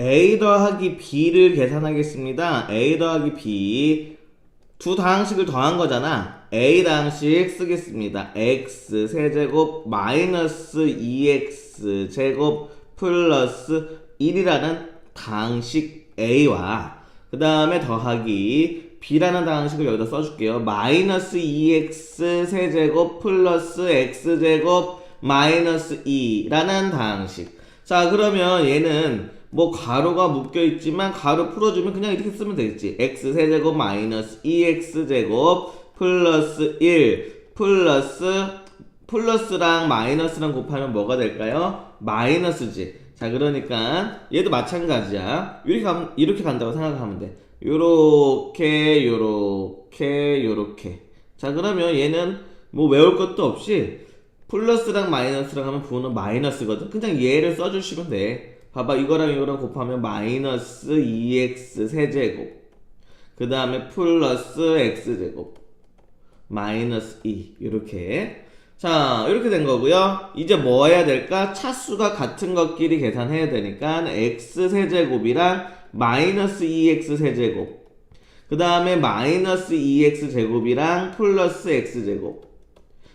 a 더하기 b를 계산하겠습니다. a 더하기 b 두 다항식을 더한 거잖아. a 다항식 쓰겠습니다. x 세제곱 마이너스 2x 제곱 플러스 1이라는 다항식 a와 그 다음에 더하기 b라는 다항식을 여기다 써줄게요. 마이너스 2x 세제곱 플러스 x제곱 마이너스 2라는 다항식. 자 그러면 얘는 뭐 가로가 묶여 있지만 가로 풀어주면 그냥 이렇게 쓰면 되겠지. x 세제곱 마이너스 2x 제곱 플러스 1 플러스 플러스랑 마이너스랑 곱하면 뭐가 될까요? 마이너스지. 자 그러니까 얘도 마찬가지야. 이렇게 가면 이렇게 간다고 생각하면 돼. 요렇게 요렇게 요렇게. 자 그러면 얘는 뭐 외울 것도 없이 플러스랑 마이너스랑 하면 부호는 마이너스거든. 그냥 얘를 써주시면 돼. 봐봐 이거랑 이거랑 곱하면 마이너스 2x 세제곱. 그 다음에 플러스 x제곱. 마이너스 2 이렇게. 자 이렇게 된 거고요. 이제 뭐 해야 될까? 차수가 같은 것끼리 계산해야 되니까 x 세제곱이랑 마이너스 2x 세제곱. 그 다음에 마이너스 2x 제곱이랑 플러스 x제곱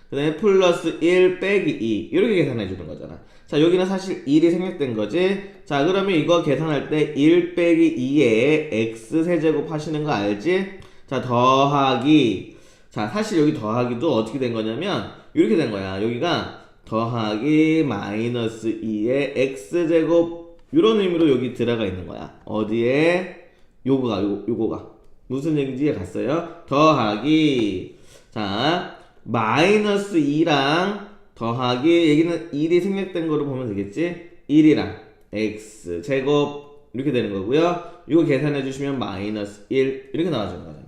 그 다음에 플러스 1 빼기 2 이렇게 계산해 주는 거잖아. 자 여기는 사실 1이 생략된 거지. 자 그러면 이거 계산할 때 1 빼기 2에 x 세제곱 하시는 거 알지? 자 더하기. 자 사실 여기 더하기도 어떻게 된 거냐면 이렇게 된 거야. 여기가 더하기 마이너스 2에 x제곱. 이런 의미로 여기 들어가 있는 거야. 어디에? 요거가 요, 요거가. 무슨 얘기인지 갔어요? 더하기. 자 마이너스 2랑 더하기 여기는 1이 생략된 거로 보면 되겠지? 1이랑 x 제곱 이렇게 되는 거고요. 이거 계산해 주시면 마이너스 1 이렇게 나와주는 거잖아.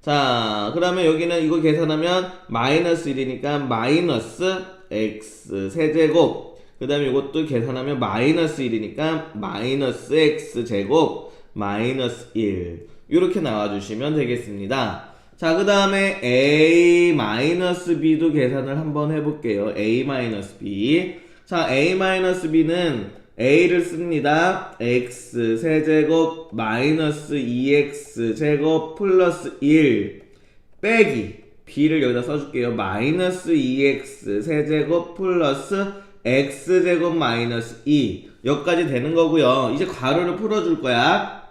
자 그러면 여기는 이거 계산하면 마이너스 1이니까 마이너스 x 세제곱. 그 다음에 이것도 계산하면 마이너스 1이니까 마이너스 x 제곱 마이너스 1 이렇게 나와주시면 되겠습니다 자, 그 다음에 a 마이너스 b도 계산을 한번 해볼게요. a 마이너스 b. 자, a 마이너스 b는 a를 씁니다. x 세제곱 마이너스 2x 제곱 플러스 1 빼기 b를 여기다 써줄게요. 마이너스 2x 세제곱 플러스 x 제곱 마이너스 2 여기까지 되는 거고요. 이제 괄호를 풀어줄 거야.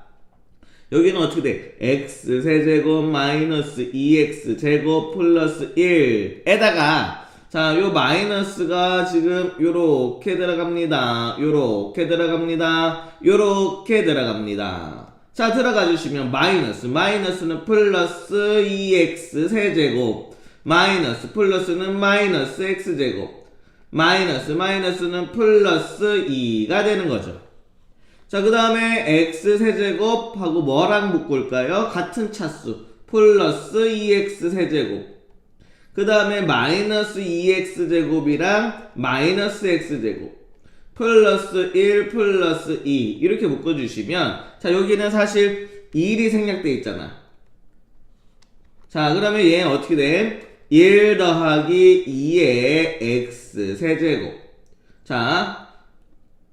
여기는 어떻게 돼? x 세제곱 마이너스 2x 제곱 플러스 1에다가 자, 요 마이너스가 지금 요렇게 들어갑니다. 요렇게 들어갑니다. 요렇게 들어갑니다. 자, 들어가 주시면 마이너스 마이너스는 플러스 2x 세제곱 마이너스 플러스는 마이너스 x제곱 마이너스 마이너스는 플러스 2가 되는 거죠. 자, 그 다음에 x 세제곱하고 뭐랑 묶을까요? 같은 차수. 플러스 2x 세제곱. 그 다음에 마이너스 2x 제곱이랑 마이너스 x 제곱. 플러스 1 플러스 2. 이렇게 묶어주시면, 자, 여기는 사실 1이 생략돼 있잖아. 자, 그러면 얘 어떻게 돼? 1 더하기 2의 x 세제곱. 자,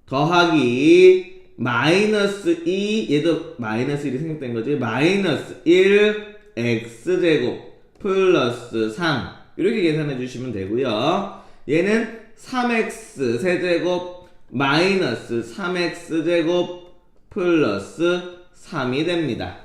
더하기 마이너스 2 얘도 마이너스 1이 생략된 거지. 마이너스 1 x제곱 플러스 3 이렇게 계산해 주시면 되고요. 얘는 3x 세제곱 마이너스 3x제곱 플러스 3이 됩니다